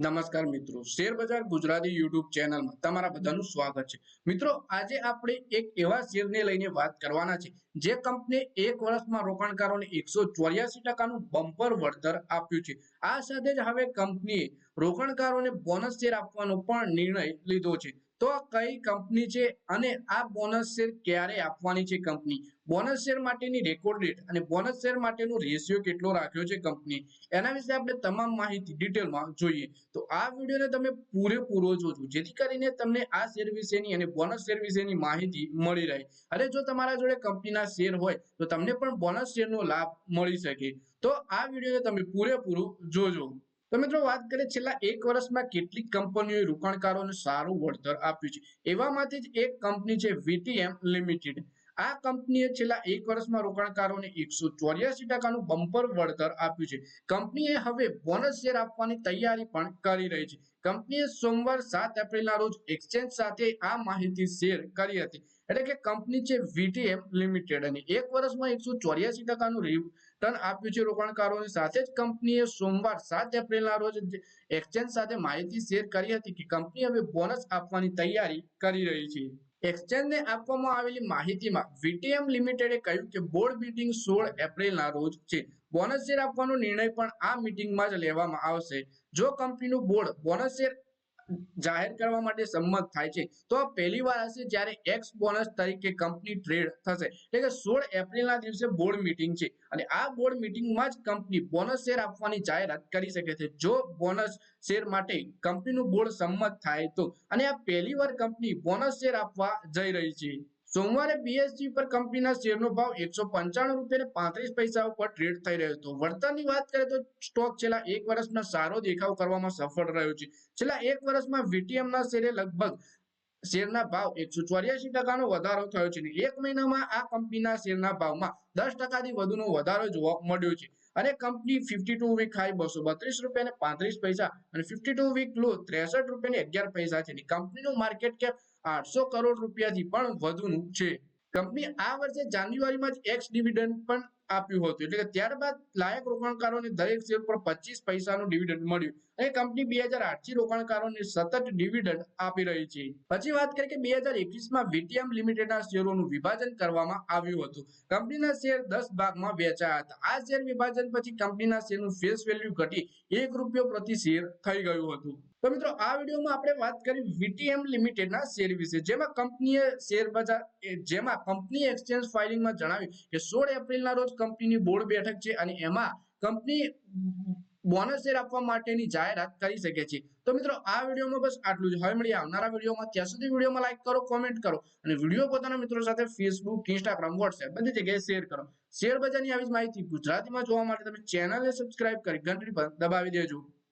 નમસ્કાર મિત્રો. શેર બજાર ગુજરાતી યુટ્યુબ ચેનલમાં તમારા બધાનું સ્વાગત છે. મિત્રો, આજે આપણે એક એવા શેરને લઈને વાત કરવાના છે, જે કંપની એક વર્ષમાં રોકાણકારોને એકસો ચોર્યાસી ટકાનું બમ્પર વળતર આપ્યું છે. આ સાથે જ હવે કંપનીએ રોકાણકારોને બોનસ શેર આપવાનો પણ નિર્ણય લીધો છે. તો કઈ કંપની છે અને આ બોનસ શેર ક્યારે આપવાની છે કંપની? બોનસ શેર માટેની રેકોર્ડ ડેટ અને બોનસ શેર માટેનો રેશિયો કેટલો રાખ્યો છે કંપની? એના વિશે આપણે તમામ માહિતી ડિટેલમાં જોઈએ. તો આ વિડીયોને તમે પૂરેપૂરો જોજો, જેથી કરીને તમને આ શેર વિશેની અને બોનસ શેર વિશેની માહિતી મળી રહે. અને જો તમારા જોડે કંપનીના શેર હોય, તો તમને પણ બોનસ શેરનો લાભ મળી શકે. તો આ વિડીયોને તમે પૂરેપૂરું જોજો. તો મિત્રો વાત કરીએ છેલ્લા એક વર્ષમાં કેટલીક કંપનીઓએ રોકાણકારોને સારું વળતર આપ્યું છે. એવામાંથી જ એક કંપની છે વીટીએમ લિમિટેડ. આ કંપનીએ છેલ્લા એક વર્ષમાં રોકાણકારોને એકસો ચોર્યાસી ટકાનું બમ્પર વળતર આપ્યું છે. કંપનીએ હવે બોનસ શેર આપવાની તૈયારી પણ કરી રહી છે. કંપનીએ સોમવાર સાત એપ્રિલના રોજ એક્સચેન્જ સાથે આ માહિતી શેર કરી હતી. એટલે કે કંપની છે વીટીએમ લિમિટેડ અને એક વર્ષમાં એકસો ચોર્યાસી ટકાનું રિટર્ન આપ્યું છે રોકાણકારોની સાથે જ કંપનીએ સોમવાર સાત એપ્રિલના રોજ એક્સચેન્જ સાથે માહિતી શેર કરી હતી કે કંપની હવે બોનસ આપવાની તૈયારી કરી રહી છે. એક્સચેન્જને આપવામાં આવેલી માહિતીમાં વીટીએમ લિમિટેડે કહ્યું કે બોર્ડ મીટિંગ સોળ એપ્રિલના રોજ છે. બોનસ શેર આપવાનો નિર્ણય પણ આ મીટિંગમાં જ લેવામાં આવશે. જો કંપનીનું બોર્ડ બોનસ શેર જાહેર કરવા માટે સંમત થાય છે. તો આ પહેલી વાર હશે જ્યારે એક્સ બોનસ તરીકે કંપની ટ્રેડ થશે. એટલે કે સોળ એપ્રિલના દિવસે બોર્ડ મીટિંગ છે. અને આ બોર્ડ મીટિંગમાં જ કંપની બોનસ શેર આપવાની જાહેરાત કરી શકે છે. જો બોનસ શેર માટે કંપનીનું બોર્ડ સંમત થાય તો. અને આ પહેલી વાર કંપની બોનસ શેર આપવા જઈ રહી છે. સોમવારે બીએસજી પર કંપનીના શેરનો ભાવ એકસો પંચાણું રૂપિયા પાંત્રીસ પૈસા ઉપર ટ્રેડ થઈ રહ્યો હતો. વળતરની વાત કરીએ તો સ્ટોક છેલ્લા એક વર્ષમાં સારો દેખાવ કરવામાં સફળ રહ્યો છે. છેલ્લા એક વર્ષમાં વીટીએમના શેરે લગભગ શેરના ભાવ એકસો ચોર્યાસી ટકાનો વધારો થયો છે એક મહિનામાં આ કંપનીના શેરના ભાવમાં દસ ટકાથી વધુનો વધારો જોવા મળ્યો છે. અને company fifty two week high બસો બત્રીસ રૂપિયા પાંત્રીસ પૈસા અને ફિફ્ટી ટુ વીક લો ત્રેસઠ રૂપિયા અગિયાર પૈસા છે. કંપનીનું માર્કેટ કેપ આઠસો કરોડ રૂપિયાથી પણ વધુનું છે. કંપની આ વર્ષે જાન્યુઆરીમાં જ એક્સ ડિવિડન્ડ પણ આપ્યું હતું. એટલે કે ત્યારબાદ લાયક રોકાણકારોને દરેક શેર પર પચીસ પૈસાનું ડિવિડન્ડ મળ્યું. અને કંપની બે હજાર આઠથી રોકાણકારોને સતત ડિવિડન્ડ આપી રહી છે. પછી વાત કરીએ કે બે હજાર એકવીસમાં વીટીએમ લિમિટેડના શેરોનું વિભાજન કરવામાં આવ્યું હતું. કંપનીના શેર દસ ભાગમાં વેચાયા હતા. આ શેર વિભાજન પછી કંપનીના શેરનું ફેસ વેલ્યુ ઘટી એક રૂપિયો પ્રતિ શેર થઈ ગયું હતું. તો મિત્રો, આ વિડીયોમાં આપણે વાત કરી વીટીએમ લિમિટેડના શેર વિશે. જેમાં કંપનીએ શેર બજાર જેમાં કંપની એક્સચેન્જ ફાઇલિંગમાં જણાવ્યું કે સોળ એપ્રિલના રોજ કંપનીની બોર્ડ બેઠક છે અને એમાં કંપની બોનસ શેર આપવા માટેની જાહેરાત કરી શકે છે. તો મિત્રો, આ વિડીયોમાં બસ આટલું જ. હવે મળીએ આવનારા વિડીયોમાં. ત્યાં સુધી વિડીયોમાં લાઈક કરો કોમેન્ટ કરો અને વીડિયો પોતાના મિત્રો સાથે ફેસબુક ઇન્સ્ટાગ્રામ વોટ્સએપ બધી જગ્યાએ શેર કરો. શેર બજારની આવી જ માહિતી ગુજરાતીમાં જોવા માટે તમે ચેનલને સબસ્ક્રાઇબ કરી ઘંટડી પર દબાવી દેજો.